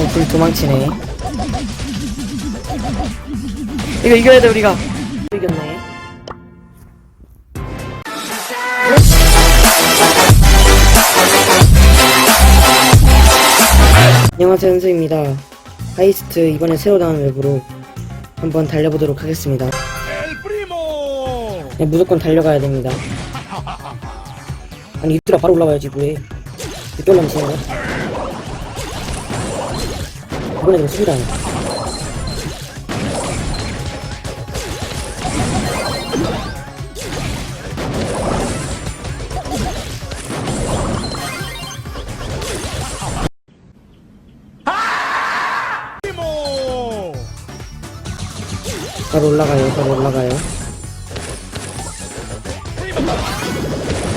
어, 불 도망치네. 이거 이겨야 돼, 우리가. 이겼네. 안녕하세요, 현수입니다. 하이스트 이번에 새로 나온 웹으로 한번 달려보도록 하겠습니다. 네, 무조건 달려가야 됩니다. 아니, 이들아 바로 올라가야지, 뭐해. 늦게 올라면 지는 거야? 이번에는 수비다. 바로 올라가요, 바로 올라가요.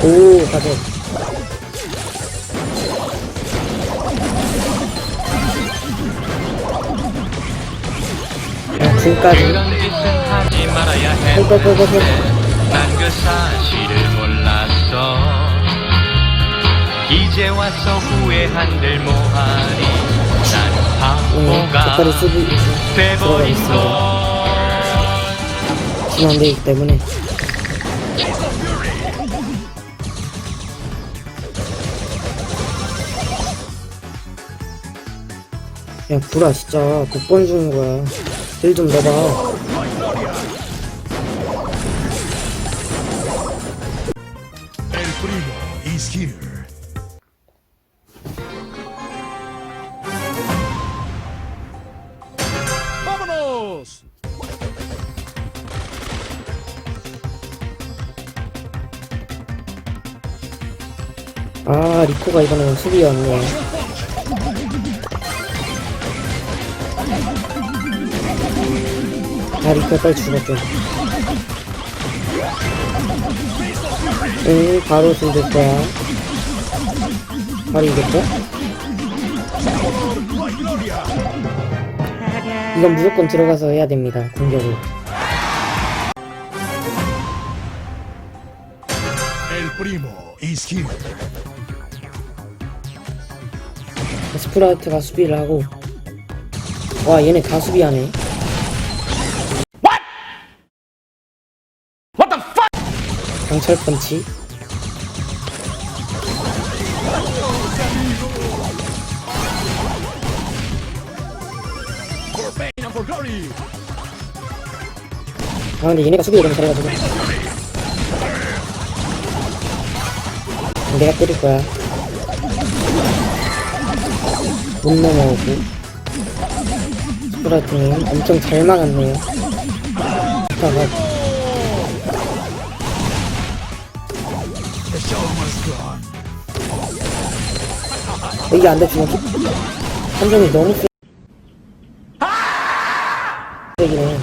오, 가져. 짓은 하지 말아야 해. 펄펄펄펄펄. 난그 사실을 몰랐어. 이제 와서 후회한들 뭐하니? 난 네, 바보가 젓가락 수비 돼버린 들어가겠습니다. 걸. 지금 안 되기 때문에. 야, 구라, 진짜. 100번 주는 거야. 일좀 넣어봐. 아, 리코가 이번에는 수비였네. 아, 리코 빨리 죽었죠. 응, 바로 죽을 거야. 바로 이겼죠? 이건 무조건 들어가서 해야 됩니다, 공격을. 스프라우트가 수비를 하고 와 얘네 다 수비하네 강철 펀치. 아 근데 얘네가 수비를 너무 잘해가지고. 내가 때릴 거야. 못 넘어오고. 스프라우트는 엄청 잘 막았네요. 다 이게 안돼 주먹이 한점이 너무 세 세기네.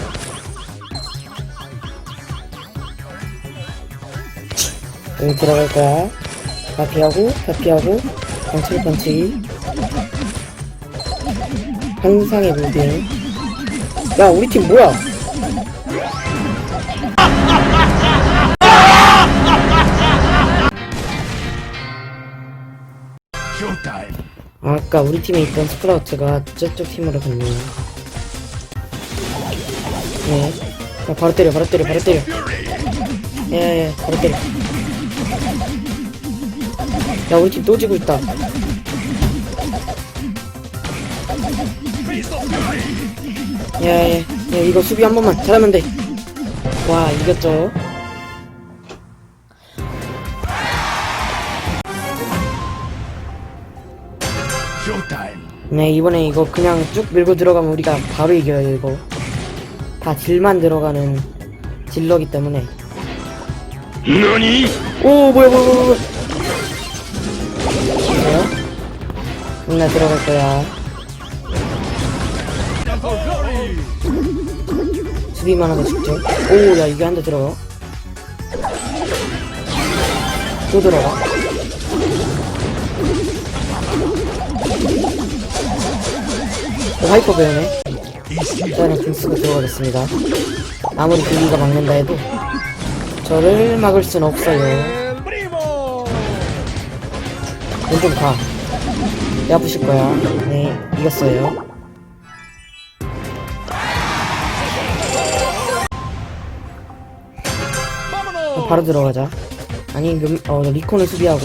여기 들어갈 거야. 다 피하고 다 피하고 강철 펀치 환상의 무빙 야 우리 팀 뭐야? Showtime. 아까 우리 팀에 있던 스프라우트가 저쪽 팀으로 갔네요. 네. 야, 바로 때려, 바로 때려, 바로 때려. 예, 예, 바로 때려. 야, 우리 팀 또 지고 있다. 예, 예, 예, 이거 수비 한 번만 잘하면 돼. 와, 이겼죠? 네, 이번에 이거 그냥 쭉 밀고 들어가면 우리가 바로 이겨요, 이거. 다 딜만 들어가는 딜러기 때문에. 너니? 오, 뭐야, 뭐야, 뭐야, 뭐야. 뭐야? 나 들어갈 거야. 수비만 하고 죽죠. 오, 야, 이게 한 대 들어가. 또 들어가. 오, 하이퍼 배우네. 일단은 등 쓰고 들어가겠습니다. 아무리 비비가 막는다 해도 저를 막을 순 없어요. El primo. 왼쪽 가. 내가 부실 거야. 네, 이겼어요. 어, 바로 들어가자. 아니, 몇, 어, 나 리콘을 수비하고.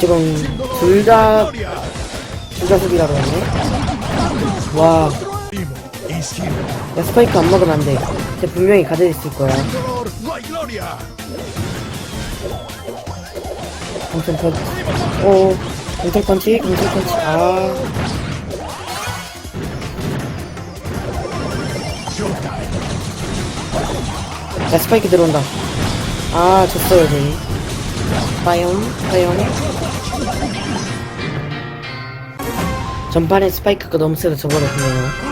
지금, 둘 다, 둘다 수비라고 했네? 와. 야, 스파이크 안 먹으면 안 돼. 쟤 분명히 거야. Dolor, my gloria. 강철 펀치. 오, 강철 펀치, 강철 펀치. 아. 야, 스파이크 들어온다. 아, 졌어요, 저희. 빠용, 빠용. 전판에 스파이크가 너무 세서 져버렸네요.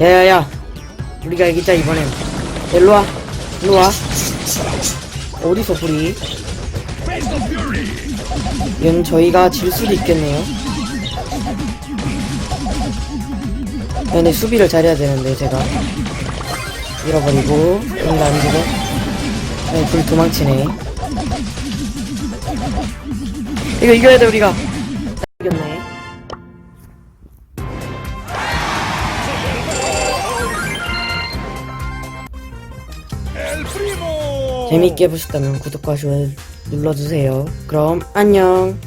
야야야. 우리가 이기자 이번엔. 일로와 일로와. 어디서 불이. 이건 저희가 질 수도 있겠네요. 근데 수비를 잘해야 되는데 제가. 잃어버리고 여기가 안 지고 네, 불 도망치네. 이거 이겨야 돼 우리가. 이겼네. 재밌게 보셨다면 구독과 좋아요 눌러주세요. 그럼 안녕